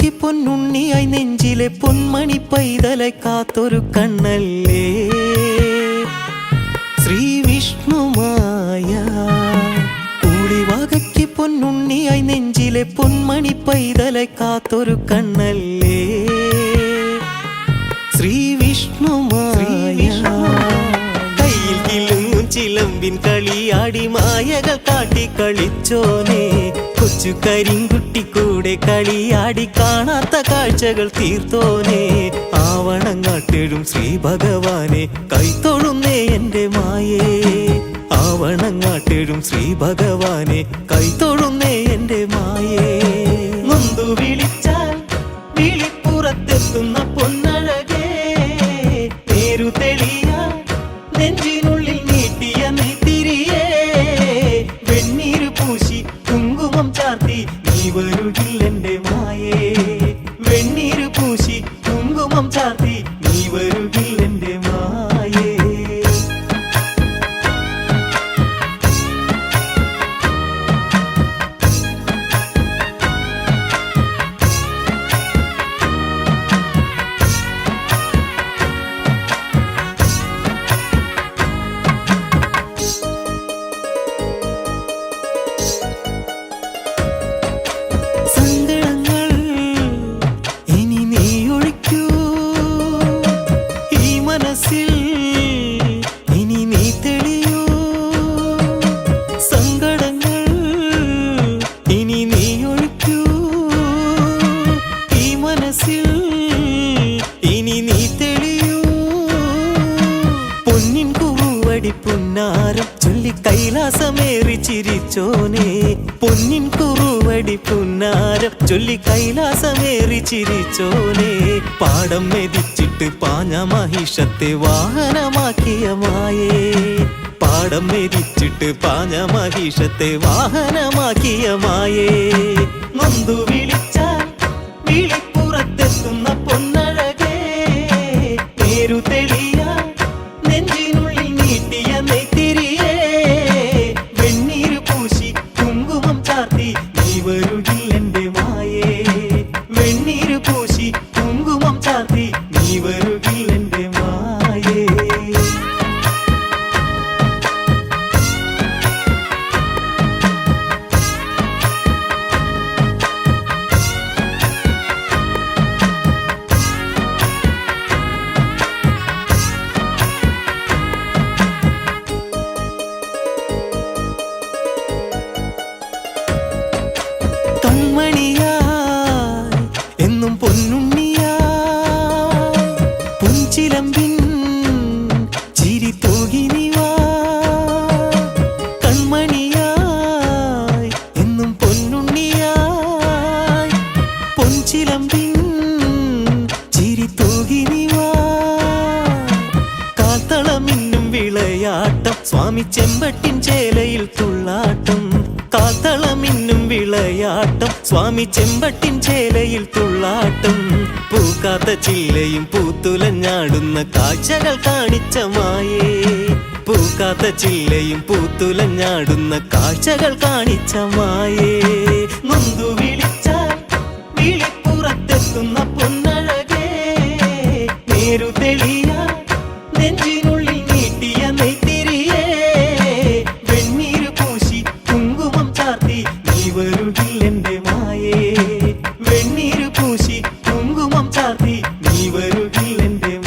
ഒളിവാകയ്ക്ക് പൊന്നുണ്ണിയായി നെഞ്ചിലെ പൊന്മണി പൈതലെ കാത്തൊരു കണ്ണല്ലേ? ശ്രീ വിഷ്ണുമായ കൂടിവാകയ്ക്ക് പൊന്നുണ്ണിയായി നെഞ്ചിലെ പൊന്മണി പൈതലെ കാത്തൊരു കണ്ണല്ലേ? ശ്രീ വിഷ്ണുമായ കയ്യിൽ കിലുങ്ങും ചിലമ്പിൻ കളിയാടി മായകൾ കാട്ടി കളിച്ചോനെ. കൊച്ചു കരിങ്കുട്ടി കൂടെ കളിയാടി കാണാത്ത കാഴ്ചകൾ തീർത്തോനെ. ആവണങ്ങാട്ടിടും ശ്രീ ഭഗവാനെ കൈത്തൊഴുന്നേ എന്റെ മായേ. ആവണങ്ങാട്ടിടും ശ്രീ ഭഗവാനെ കൈത്തൊഴുന്നേ എന്റെ മായേ. നൊന്തു വിളിച്ചാൽ വിളിപ്പുറത്തെത്തുന്ന പൊന്നഴകേ wouldn't ചിരിച്ചോനെ പൊന്നിൻ കുറുവടി പുന്നാരം ചൊല്ലി കൈലാസമേറി ചിരിച്ചോനെ. പാടം മെതിച്ചിട്ട് പാഞ്ഞ മഹിഷത്തെ വാഹനമാക്കിയ മായേ. പാടം മെതിച്ചിട്ട് പാഞ്ഞ മഹിഷത്തെ വാഹനമാക്കിയ മായേ. നന്ദു വിളിച്ചാൽ വിളിപ്പുറത്തെത്തുന്ന എന്നും പൊന്നുണ്ണിയായി വിളയാട്ടം സ്വാമി ചെമ്പട്ടിൻ ചേലയിൽ തുള്ളാട്ടം. പൂക്കാത്ത ചില്ലയും പൂത്തുലഞ്ഞാടുന്ന കാഴ്ചകൾ കാണിച്ച മായേ. പൂക്കാത്ത ചില്ലയും പൂത്തുലഞ്ഞാടുന്ന കാഴ്ചകൾ കാണിച്ച മായേ. നൊന്തു വിളിച്ചാൽ വിളിപ്പുറത്തെത്തുന്ന പൊന്നഴകേ. നേരു തെളിയാ നെഞ്ചിനുള്ളിൽ என்றே